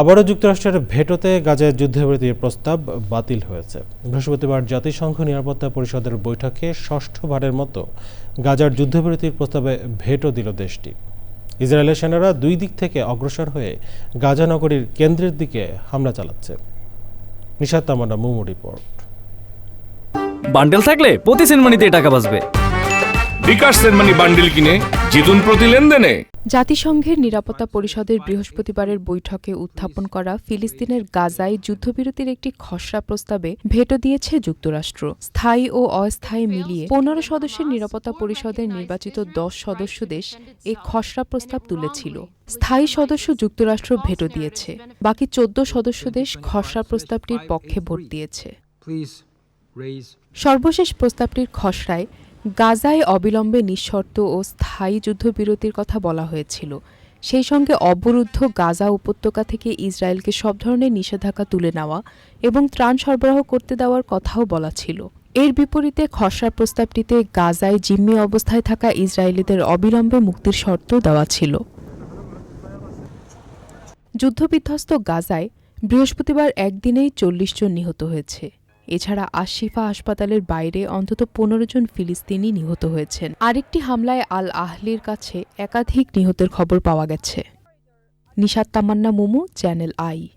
আবারও যুক্তরাষ্ট্রের ভেটোতে গাজায় যুদ্ধবিরতির প্রস্তাব বাতিল হয়েছে। বৃহস্পতিবার জাতিসংঘ নিরাপত্তা পরিষদের বৈঠকে ষষ্ঠবারের মতো গাজার যুদ্ধবিরতির প্রস্তাবে ভেটো দিল দেশটি। ইসরায়েলের সেনারা দুই দিক থেকে অগ্রসর হয়ে গাজা নগরীর কেন্দ্রের দিকে হামলা চালাচ্ছে। নিশাত তামান্না, মুমু রিপোর্ট। বান্ডেল থাকলে প্রতি সেনমানিতে টাকা বাঁচবে। বিকাশ সেনমানি বান্ডিল কিনে জিতুন প্রতি লেনদেনে। জাতিসংঘের নিরাপত্তা পরিষদের বৃহস্পতিবারের বৈঠকে উত্থাপন করা ফিলিস্তিনের গাজায় যুদ্ধবিরতির একটি খসড়া প্রস্তাবে ভেটো দিয়েছে যুক্তরাষ্ট্র। স্থায়ী ও অস্থায়ী মিলিয়ে পনেরো সদস্যের নিরাপত্তা পরিষদের নির্বাচিত দশ সদস্য দেশ এই খসড়া প্রস্তাব তুলেছিল। স্থায়ী সদস্য যুক্তরাষ্ট্র ভেটো দিয়েছে, বাকি চোদ্দ সদস্য দেশ খসড়া প্রস্তাবটির পক্ষে ভোট দিয়েছে। সর্বশেষ প্রস্তাবটির খসড়ায় গাজায় অবিলম্বে নিঃশর্ত ও স্থায়ী যুদ্ধবিরতির কথা বলা হয়েছিল। সেই সঙ্গে অবরুদ্ধ গাজা উপত্যকা থেকে ইসরায়েলকে সব ধরনের নিষেধাজ্ঞা তুলে নেওয়া এবং ত্রাণ সরবরাহ করতে দেওয়ার কথাও বলা ছিল। এর বিপরীতে খসড়া প্রস্তাবটিতে গাজায় জিম্মি অবস্থায় থাকা ইসরায়েলিদের অবিলম্বে মুক্তির শর্ত দেওয়া ছিল। যুদ্ধবিধ্বস্ত গাজায় বৃহস্পতিবার একদিনেই চল্লিশ জন নিহত হয়েছে। এছাড়া আশিফা হাসপাতালের বাইরে অন্তত পনেরো জন ফিলিস্তিনি নিহত হয়েছেন। আরেকটি হামলায় আল আহলির কাছে একাধিক নিহতের খবর পাওয়া গেছে। Nishat Tamanna Momo, channel I.